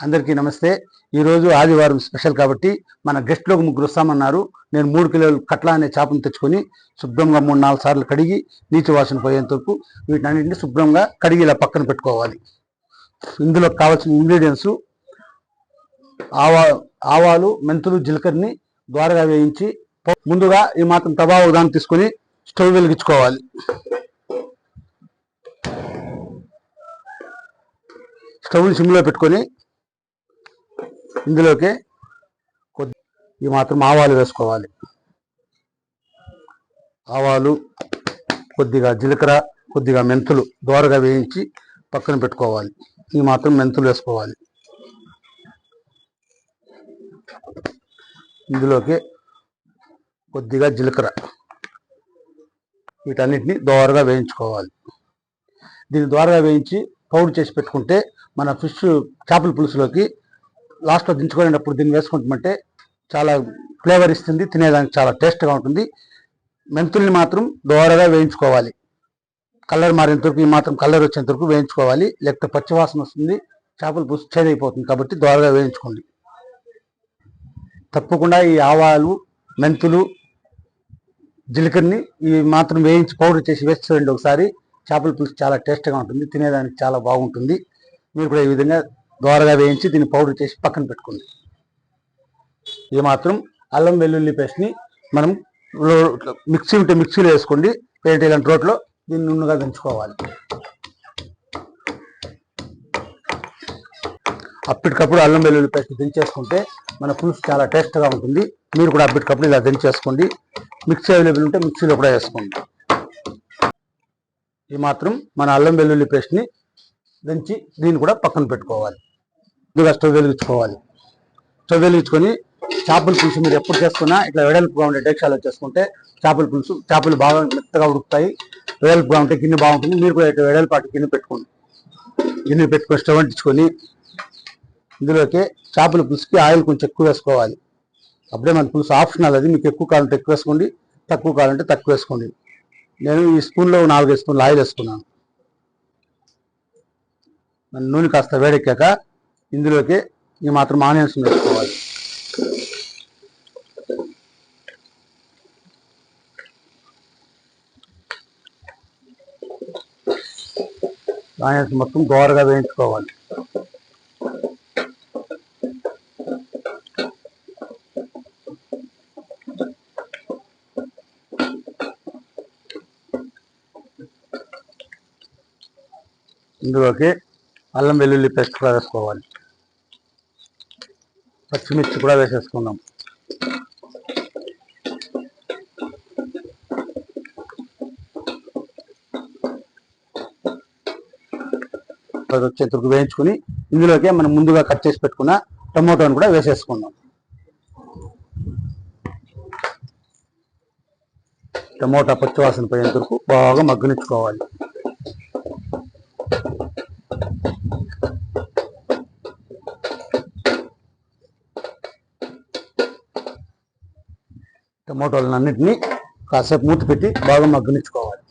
అందరికీ నమస్తే. ఈరోజు ఆదివారం స్పెషల్ కాబట్టి మన గెస్ట్లోకి ముగ్గురు వస్తామన్నారు. నేను మూడు కిలోలు కట్ల అనే చేపను తెచ్చుకొని శుభ్రంగా మూడు నాలుగు సార్లు కడిగి నీటి వాసన పోయేంత వరకు శుభ్రంగా కడిగి ఇలా పక్కన పెట్టుకోవాలి. ఇందులో కావాల్సిన ఇంగ్రీడియంట్స్ ఆవా ఆవాలు మెంతులు జీలకర్రని ద్వారగా వేయించి ముందుగా ఈ మాత్రం తబావు ఉదాహరణ తీసుకొని స్టవ్ వెలిగించుకోవాలి. స్టవ్ని సిమ్లో పెట్టుకొని ఇందులోకి కొద్ది ఈ మాత్రం ఆవాలు వేసుకోవాలి. ఆవాలు కొద్దిగా జీలకర్ర కొద్దిగా మెంతులు దోరగా వేయించి పక్కన పెట్టుకోవాలి. ఈ మాత్రం మెంతులు వేసుకోవాలి. ఇందులోకి కొద్దిగా జీలకర్ర. వీటన్నిటిని దోరగా వేయించుకోవాలి. దీన్ని దోరగా వేయించి పౌడర్ చేసి పెట్టుకుంటే మన ఫిష్ చేపల పులుసులోకి లాస్ట్లో దించుకునేటప్పుడు దీన్ని వేసుకుంటామంటే చాలా ఫ్లేవర్ ఇస్తుంది తినేదానికి చాలా టేస్ట్గా ఉంటుంది. మెంతుల్ని మాత్రం దోరగా వేయించుకోవాలి. కలర్ మారేంత వరకు ఈ మాత్రం కలర్ వచ్చేంత వరకు వేయించుకోవాలి. లేకపోతే పచ్చివాసన వస్తుంది చేపల పులుసు చేదైపోతుంది కాబట్టి దోరగా వేయించుకోండి. తప్పకుండా ఈ ఆవాలు మెంతులు జీలకర్రని ఈ మాత్రం వేయించి పౌడర్ చేసి వేసి చూడండి ఒకసారి. చేపల పులుసు చాలా టేస్ట్గా ఉంటుంది తినేదానికి చాలా బాగుంటుంది. మీరు కూడా ఈ విధంగా దోరగా వేయించి దీన్ని పౌడర్ చేసి పక్కన పెట్టుకోండి ఇది మాత్రం అల్లం వెల్లుల్లి పేస్ట్ని మనం మిక్సీ ఉంటే మిక్సీలో వేసుకోండి లేదంటే ఇలాంటి రోట్లో దీన్ని నున్నగా దంచుకోవాలి. అప్పటికప్పుడు అల్లం వెల్లుల్లి పేస్ట్ దంచేసుకుంటే మన పులుసు చాలా టేస్ట్గా ఉంటుంది. మీరు కూడా అప్పటికప్పుడు ఇలా దంచేసుకోండి. మిక్సీ అవైలబుల్ ఉంటే మిక్సీలో కూడా వేసుకోండి. ఈ మాత్రం మన అల్లం వెల్లుల్లి పేస్ట్ని దంచి దీన్ని కూడా పక్కన పెట్టుకోవాలి. ఇదిగా స్టవ్ వెలిగించుకోవాలి. స్టవ్ వెలిగించుకొని చేపల పులుసు మీరు ఎప్పుడు చేసుకున్నా ఇట్లా వెడల్పుగా ఉండే డేక్షాలో చేసుకుంటే చేపల పులుసు చేపలు బాగా మెత్తగా ఉడుకుతాయి. వెడల్పుగా ఉంటే గిన్నె బాగుంటుంది. మీరు కూడా ఇట్లా వెడల్పాటి గిన్నె పెట్టుకోండి. గిన్నె పెట్టుకొని స్టవ్ అంటించుకొని ఇందులోకి చేపల పులుసుకి ఆయిల్ కొంచెం ఎక్కువ వేసుకోవాలి. అప్పుడే మన పులుసు ఆప్షనల్ అది. మీకు ఎక్కువ కావాలంటే ఎక్కువ వేసుకోండి. తక్కువ కావాలంటే తక్కువ వేసుకోండి. నేను ఈ స్పూన్లో నాలుగైదు స్పూన్లు ఆయిల్ వేసుకున్నాను. నూనె కాస్త వేడెక్కాక ఇందులోకి ఈ మాత్రం ఆనియన్స్ వేసుకోవాలి. ఆనియన్స్ మొత్తం గోరగా వేయించుకోవాలి. ఇందులోకి అల్లం వెల్లుల్లి పేస్ట్ కూడా వేసుకోవాలి. పచ్చిమిర్చి కూడా వేసేసుకుందాం. అది వచ్చేంతవరకు వేయించుకుని ఇందులోకే మనం ముందుగా కట్ చేసి పెట్టుకున్న టమోటాను కూడా వేసేసుకుందాం. టమోటా పచ్చివాసన పోయేంత వరకు బాగా మగ్గనిచ్చుకోవాలి. టమోటాలను కాసేపు మూత పెట్టి బాగా మగ్గనిచ్చుకోవాలి.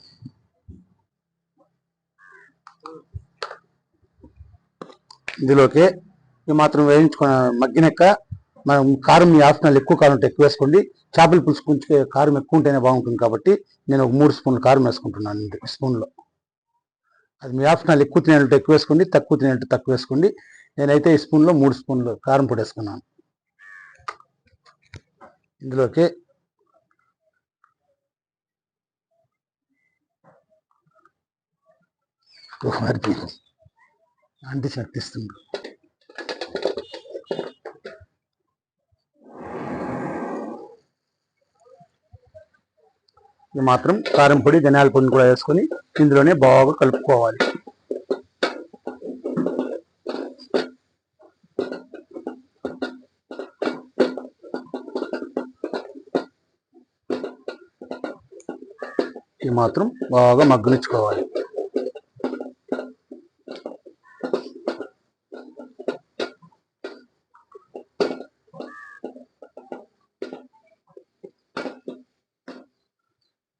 ఇందులోకి ఈ మాత్రం వేయించుకున్న మగ్గినాక మనం కారం మీ ఆప్షనల్ ఎక్కువ కారం ఉంటే ఎక్కువ వేసుకోండి. చేపల పులుసు కొంచెం కారం ఎక్కువ ఉంటేనే బాగుంటుంది కాబట్టి నేను ఒక మూడు స్పూన్లు కారం వేసుకుంటున్నాను స్పూన్లో. అది మీ ఆప్షనల్ ఎక్కువ తినేటట్టు ఎక్కువ వేసుకోండి తక్కువ తినేటట్టు తక్కువ వేసుకోండి. నేనైతే ఈ స్పూన్లో మూడు స్పూన్లు కారం పొడి వేసుకున్నాను. ఇందులోకి వారికి శక్తిస్తుంది. ఇది మాత్రం కారం పొడి ధనియాల పొడిని కూడా వేసుకొని ఇందులోనే బాగా కలుపుకోవాలి. ఇది మాత్రం బాగా మగ్గనిచ్చుకోవాలి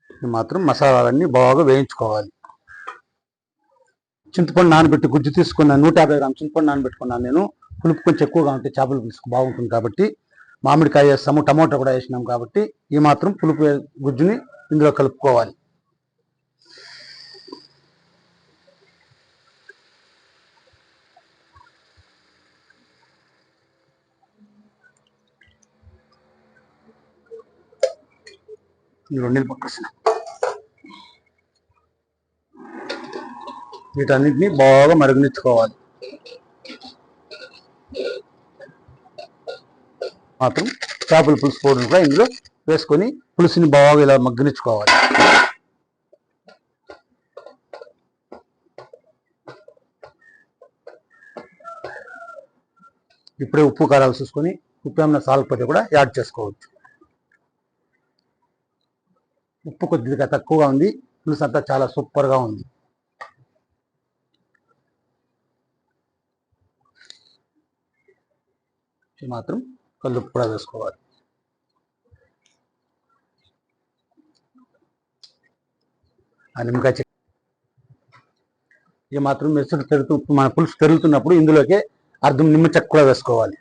ఇది మాత్రం మసాలాలన్నీ బాగా వేయించుకోవాలి. చింతపండు నానబెట్టి గుజ్జు తీసుకున్నాను నూట యాభై గ్రాములు చింతపండు నానబెట్టుకున్నాను నేను. పులుపు కొంచెం ఎక్కువగా ఉంటే చేపల పులుసు బాగుంటుంది కాబట్టి మామిడికాయ వేస్తాము టమోటా కూడా వేసినాం కాబట్టి ఈ మాత్రం పులుపు గుజ్జుని ఇందులో కలుపుకోవాలి. ఈ రెండు వీటన్నిటిని బాగా మరుగునించుకోవాలి మాత్రం చేపల పులుసు పౌడర్ కూడా ఇందులో వేసుకొని పులుసుని బాగా ఇలా మగ్గనిచ్చుకోవాలి ఇప్పుడే ఉప్పు కారాలు చూసుకొని ఉప్పు ఏమైనా సాలకపోతే కూడా యాడ్ చేసుకోవచ్చు. ఉప్పు కొద్దిగా తక్కువగా ఉంది. పులుసు అంతా చాలా సూపర్గా ఉంది. ఇది మాత్రం కల్లుప్పు కూడా వేసుకోవాలి. ఆ నిమ్మకాయ చెక్క ఇది మాత్రం మెసురు తెరుతూ మన పులుసు తెరుతున్నప్పుడు ఇందులోకి అర్ధం నిమ్మ చెక్క కూడా వేసుకోవాలి.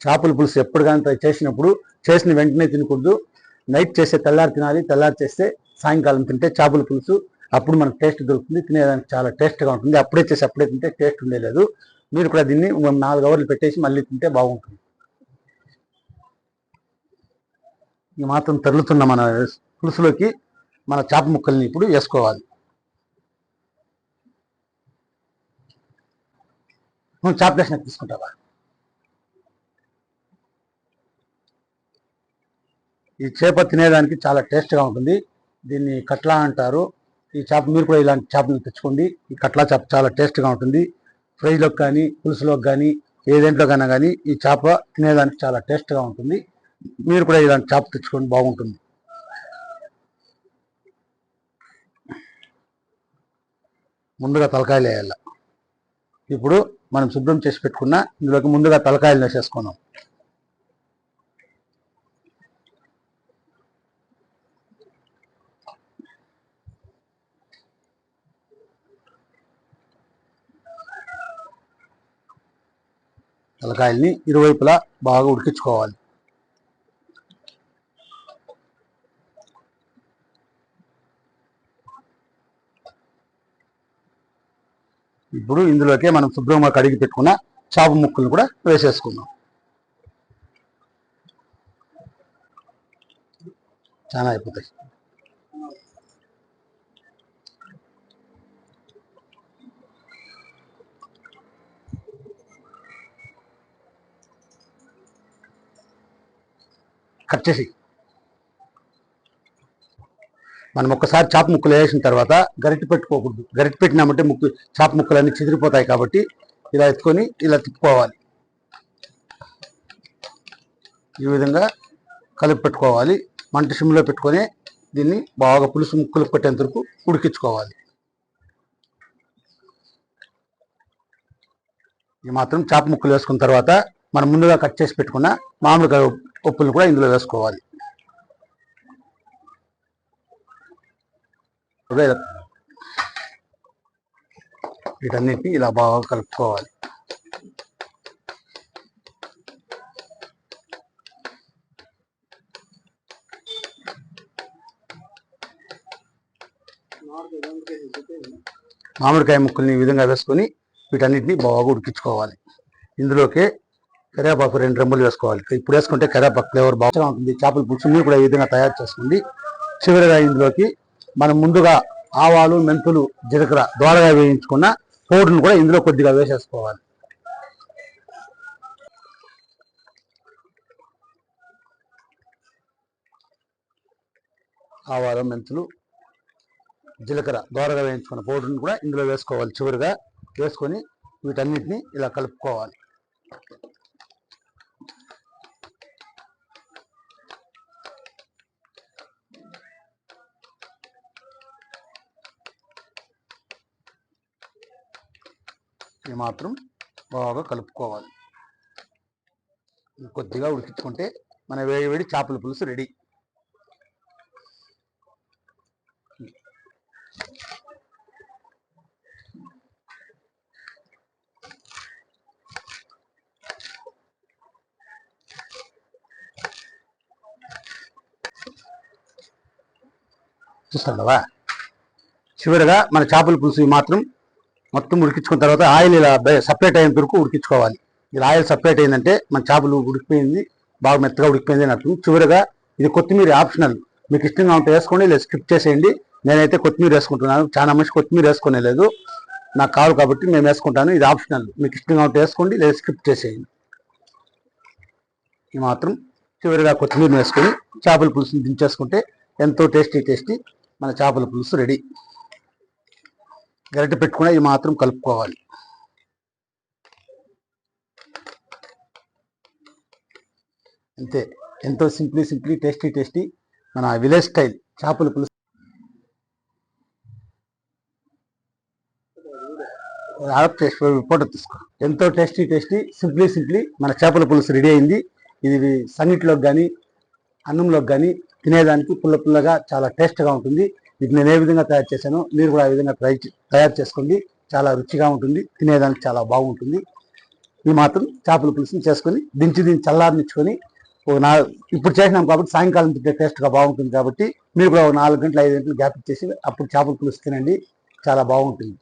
చేపల పులుసు ఎప్పుడు కానీ చేసినప్పుడు చేసిన వెంటనే తినకూడదు. నైట్ చేస్తే తెల్లారి తినాలి తెల్లారి చేస్తే సాయంకాలం తింటే చేపల పులుసు అప్పుడు మనకు టేస్ట్ దొరుకుతుంది తినేదానికి చాలా టేస్ట్గా ఉంటుంది. అప్పుడే చేసి అప్పుడే తింటే టేస్ట్ ఉండేలేదు. మీరు కూడా దీన్ని నాలుగు అవర్లు పెట్టేసి మళ్ళీ తింటే బాగుంటుంది. ఈ మాత్రం తరులుతున్న మన పులుసులోకి మన చేప ముక్కల్ని ఇప్పుడు వేసుకోవాలి. నువ్వు చేప దర్శనం తీసుకుంటావా? ఈ చేప తినేదానికి చాలా టేస్ట్గా ఉంటుంది. దీన్ని కట్లా అంటారు. ఈ చేప మీరు కూడా ఇలాంటి చేపను తెచ్చుకోండి. ఈ కట్లా చేప చాలా టేస్ట్గా ఉంటుంది. ఫ్రైలోకి కానీ పులుసులోకి కానీ ఏదేంట్లో కన్నా కానీ ఈ చేప తినేదానికి చాలా టేస్ట్గా ఉంటుంది. మీరు కూడా ఇలాంటి చేప తెచ్చుకోండి బాగుంటుంది. ముందుగా తలకాయలు వేయాలి. ఇప్పుడు మనం శుభ్రం చేసి పెట్టుకున్న ఇందులోకి ముందుగా తలకాయలు వేసేసుకున్నాం. తలకాయల్ని ఇరువైపులా బాగా ఉడికించుకోవాలి. ఇప్పుడు ఇందులోకే మనం శుభ్రంగా కడిగి పెట్టుకున్న చేప ముక్కలు కూడా వేసేసుకుందాం. చాలా అయిపోతాయి. కట్ చేసి. మనం ఒక్కసారి చాప ముక్కలు వేసిన తర్వాత గరిటె పెట్టుకోకూడదు. గరిటె పెట్టినామంటే ముక్కు చాప ముక్కలన్నీ చెదిరిపోతాయి కాబట్టి ఇలా ఎత్తుకొని ఇలా తిప్పుకోవాలి. ఈ విధంగా కలిపి పెట్టుకోవాలి. మంట సిమ్లో పెట్టుకొని దీన్ని బాగా పులుసు ముక్కలు పెట్టేంత వరకు ఉడికించుకోవాలి. ఈ మాత్రం చాప ముక్కలు వేసుకున్న తర్వాత మనం ముందుగా కట్ చేసి పెట్టుకున్న మామిడికాయ పప్పులు కూడా ఇందులో వేసుకోవాలి. వీటన్నిటిని ఇలా బాగా కలుపుకోవాలి. మామిడికాయ ముక్కల్ని ఈ విధంగా వేసుకొని వీటన్నిటిని బాగా ఉడికించుకోవాలి. ఇందులోకి కరివేపాకు రెండు రెమ్ములు వేసుకోవాలి. ఇప్పుడు వేసుకుంటే కరివేపాకు ఫ్లేవర్ బాగా ఉంటుంది. చేపల పులుసుని కూడా ఈ విధంగా తయారు చేస్తుంది చివరిగా ఇందులోకి మనం ముందుగా ఆవాలు మెంతులు జీలకర్ర దోరగా వేయించుకున్న పౌడర్ను కూడా ఇందులో కొద్దిగా వేసేసుకోవాలి. ఆవాలు మెంతులు జీలకర్ర దోరగా వేయించుకున్న పౌడర్ని కూడా ఇందులో వేసుకోవాలి. చివరిగా వేసుకొని వీటన్నిటిని ఇలా కలుపుకోవాలి. ఇది మాత్రం బాగా కలుపుకోవాలి. కొద్దిగా ఉడికించుకుంటే మన వేడి వేడి చేపల పులుసు రెడీ. చూస్తాడవా చివరిగా మన చేపల పులుసు మాత్రం మొత్తం ఉడికించుకున్న తర్వాత ఆయిల్ ఇలా సపరేట్ అయిన వరకు ఉడికించుకోవాలి. ఇలా ఆయిల్ సపరేట్ అయిందంటే మన చేపలు ఉడికిపోయింది బాగా మెత్తగా ఉడికిపోయింది అని అర్థం. చివరిగా ఇది కొత్తిమీర ఆప్షనల్. మీకు ఇష్టంగా ఉంటే వేసుకోండి లేదా స్కిప్ చేసేయండి. నేనైతే కొత్తిమీర వేసుకుంటున్నాను. చాలా మంచి కొత్తిమీర వేసుకునే లేదు. నాకు కావాలి కాబట్టి మేము వేసుకుంటాను. ఇది ఆప్షనల్. మీకు ఇష్టంగా ఉంటే వేసుకోండి లేదా స్కిప్ చేసేయండి. ఈ మాత్రం చివరిగా కొత్తిమీర వేసుకొని చేపల పులుసుని దించేసుకుంటే ఎంతో టేస్టీ టేస్టీ మన చేపల పులుసు రెడీ. గరిట పెట్టుకుని ఇది మాత్రం కలుపుకోవాలి. అంతే. ఎంతో సింప్లీ సింప్లీ టేస్టీ టేస్టీ మన విలేజ్ స్టైల్ చేపల పులుసు. ఆఫ్ చేసి ఫోటో తీసుకో. ఎంతో టేస్టీ టేస్టీ సింప్లీ సింప్లీ మన చేపల పులుసు రెడీ అయింది. ఇది సన్నిటిలోకి కానీ అన్నంలోకి కానీ తినేదానికి పుల్ల పుల్లగా చాలా టేస్ట్గా ఉంటుంది. ఇది నేను ఏ విధంగా తయారు చేశానో మీరు కూడా ఆ విధంగా ట్రై చే- తయారు చేసుకోండి. చాలా రుచిగా ఉంటుంది. తినేదానికి చాలా బాగుంటుంది. ఈ మాత్రం చేపల పులుసుని చేసుకొని దించి దించి చల్లారనిచ్చుకొని ఒక నా ఇప్పుడు చేసినాం కాబట్టి సాయంకాలం తింటే టేస్ట్గా బాగుంటుంది కాబట్టి మీరు కూడా ఒక నాలుగు గంటలు ఐదు గంటలు గ్యాప్ ఇచ్చేసి అప్పుడు చేపల పులుసు తినండి. చాలా బాగుంటుంది.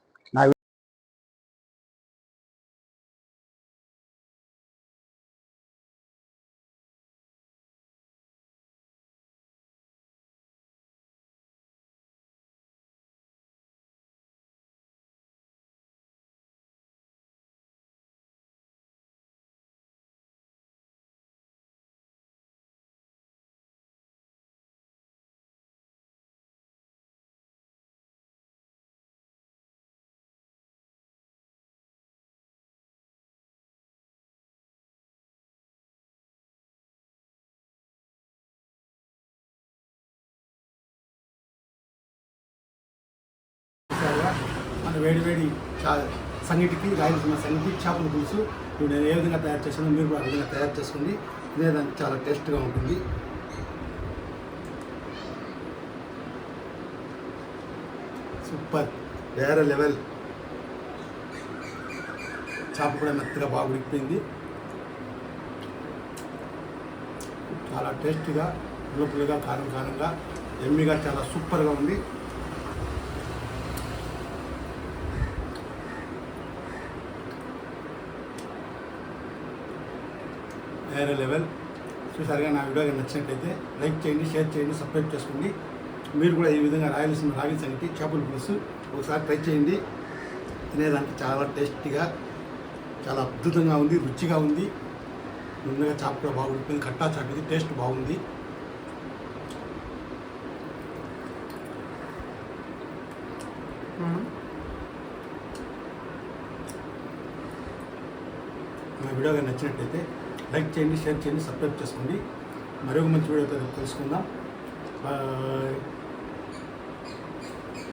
మన వేడి వేడి చా సంగటికి రాయలసీమ సంగటి చేపల పులుసు. ఇప్పుడు నేను ఏ విధంగా తయారు చేసానో మీరు కూడా విధంగా తయారు చేసుకోండి. తినేదానికి చాలా టేస్ట్గా ఉంటుంది. సూపర్. వేరే లెవెల్. చేప కూడా మెత్తగా బాగా ఉడికిపోయింది. చాలా టేస్టీగా పులుపులుగా కారం కారంగా ఎమ్మిగా చాలా సూపర్గా ఉంది. వేరే లెవెల్. చూసారుగా నా వీడియో నచ్చినట్లయితే లైక్ చేయండి షేర్ చేయండి సబ్స్క్రైబ్ చేసుకోండి. మీరు కూడా ఈ విధంగా రాయలసీమ రాగి సంగటి చేపల పులుసు ఒకసారి ట్రై చేయండి. తినేదానికి చాలా టేస్టీగా చాలా అద్భుతంగా ఉంది రుచిగా ఉంది. ముందుగా చేప కూడా బాగుంటుంది కట్టా చాపిది టేస్ట్ బాగుంది. నా వీడియో నచ్చినట్టయితే నచ్చినట్లయితే లైక్ చేయండి షేర్ చేయండి సబ్స్క్రైబ్ చేసుకోండి. మరొక మంచి వీడియోతో కలుసుకుందాం బాయ్.